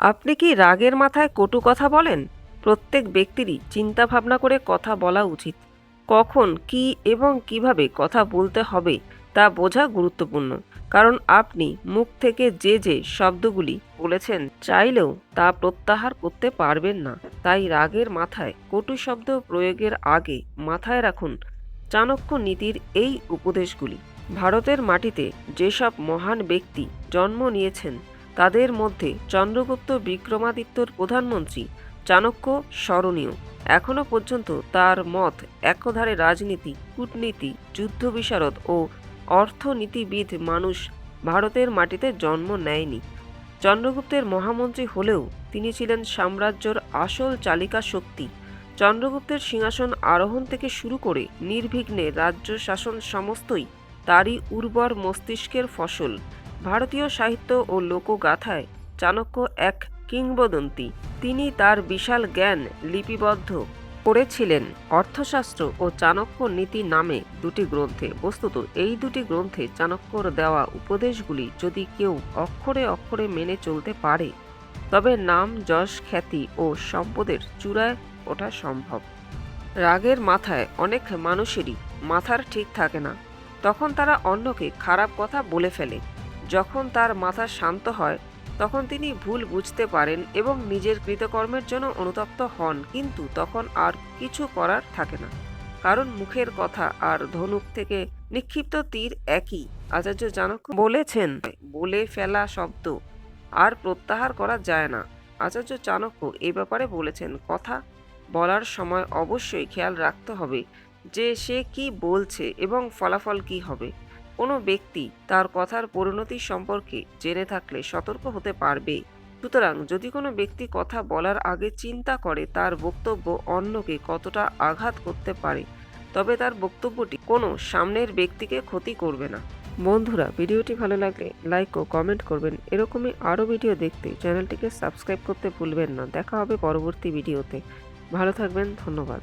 আপনি কি রাগের মাথায় কটু কথা বলেন? প্রত্যেক ব্যক্তিরই চিন্তা ভাবনা করে কথা বলা উচিত। কখন, কি এবং কীভাবে কথা বলতে হবে তা বোঝা গুরুত্বপূর্ণ। কারণ আপনি মুখ থেকে যে যে শব্দগুলি বলেছেন চাইলেও তা প্রত্যাহার করতে পারবেন না। তাই রাগের মাথায় কটু শব্দ প্রয়োগের আগে মাথায় রাখুন চাণক্য নীতির এই উপদেশগুলি। ভারতের মাটিতে যেসব মহান ব্যক্তি জন্ম নিয়েছেন তাদের মধ্যে চন্দ্রগুপ্ত বিক্রমাদিত্যর প্রধানমন্ত্রী চাণক্য স্মরণীয়। এখনও পর্যন্ত তার মত একধারে রাজনীতি, কূটনীতি, যুদ্ধ বিশারদ ও অর্থনীতিবিদ মানুষ ভারতের মাটিতে জন্ম নেয়নি। চন্দ্রগুপ্তের মহামন্ত্রী হলেও তিনি ছিলেন সাম্রাজ্যর আসল চালিকা শক্তি। চন্দ্রগুপ্তের সিংহাসন আরোহণ থেকে শুরু করে নির্বিঘ্নে রাজ্য শাসন সমস্তই তারই উর্বর মস্তিষ্কের ফসল। ভারতীয় সাহিত্য ও লোকগাথায় চাণক্য এক কিংবদন্তি। তিনি তার বিশাল জ্ঞান লিপিবদ্ধ করেছিলেন। অর্থশাস্ত্র ও চাণক্য নীতি নামে দুটি গ্রন্থে। বস্তুত এই দুটি গ্রন্থে চাণক্যর দেওয়া উপদেশগুলি যদি কেউ অক্ষরে অক্ষরে মেনে চলতে পারে, তবে নাম, যশ, খ্যাতি ও সম্পদের চূড়ায় ওঠা সম্ভব। রাগের মাথায় অনেক মানুষেরই মাথার ঠিক থাকে না। তখন তারা অন্যকে খারাপ কথা বলে ফেলে। যখন তার মাথা শান্ত হয়, তখন তিনি ভুল বুঝতে পারেন এবং নিজের কৃতকর্মের জন্য অনুতপ্ত হন, কিন্তু তখন আর কিছু করার থাকে না। কারণ মুখের কথা আর ধনুক থেকে নিক্ষিপ্ত তীর একই। আচার্য চাণক্য বলেছেন, বলে ফেলা শব্দ আর প্রত্যাহার করা যায় না। আচার্য চাণক্য এ ব্যাপারে বলেছেন, কথা বলার সময় অবশ্যই খেয়াল রাখতে হবে যে সে কি বলছে এবং ফলাফল কি হবে। কোনো ব্যক্তি তার কথার পরিণতি সম্পর্কে জেনে থাকলে সতর্ক হতে পারবে। সুতরাং যদি কোনো ব্যক্তি কথা বলার আগে চিন্তা করে তার বক্তব্য অন্যকে কতটা আঘাত করতে পারে, তবে তার বক্তব্যটি কোনো সামনের ব্যক্তিকে ক্ষতি করবে না। বন্ধুরা, ভিডিওটি ভালো লাগলে লাইক ও কমেন্ট করবেন। এরকমই আরও ভিডিও দেখতে চ্যানেলটিকে সাবস্ক্রাইব করতে ভুলবেন না। দেখা হবে পরবর্তী ভিডিওতে। ভালো থাকবেন, ধন্যবাদ।